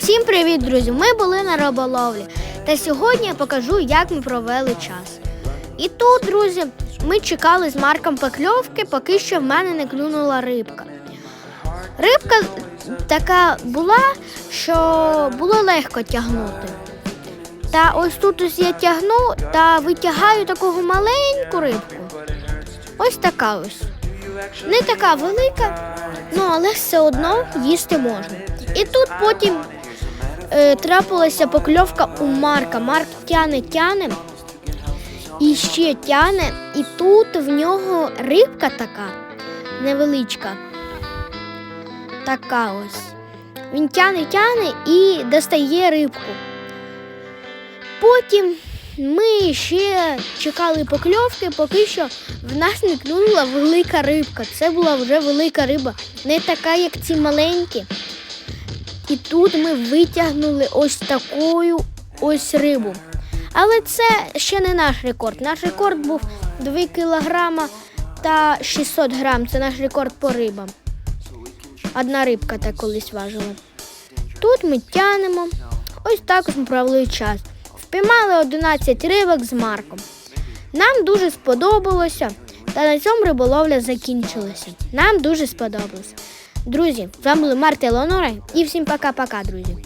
Всім привіт, друзі! Ми були на риболовлі. Та сьогодні я покажу, як ми провели час. І тут, друзі, ми чекали з Марком покльовки, поки що в мене не клюнула рибка. Рибка така була, що було легко тягнути. Та ось тут ось я тягну та витягаю таку маленьку рибку. Ось така ось. Не така велика, ну але все одно їсти можна. І тут потім трапилася покльовка у Марка. Марк тяне, тяне і ще тяне, і тут в нього рибка така невеличка. Така ось. Він тяне, тяне і достає рибку. Потім ми ще чекали покльовки, поки що в нас не клюнула велика рибка. Це була вже велика риба, не така, як ці маленькі. І тут ми витягнули ось такою ось рибу. Але це ще не наш рекорд. Наш рекорд був 2 кілограма та 600 грам. Це наш рекорд по рибам. Одна рибка так колись важила. Тут ми тянемо. Ось так ось ми провели час. Впіймали 11 рибок з Марком. Нам дуже сподобалося, та на цьому риболовля закінчилася. Нам дуже сподобалося. Друзі, з вами були Марта і Леонора і всім пока-пока, друзі.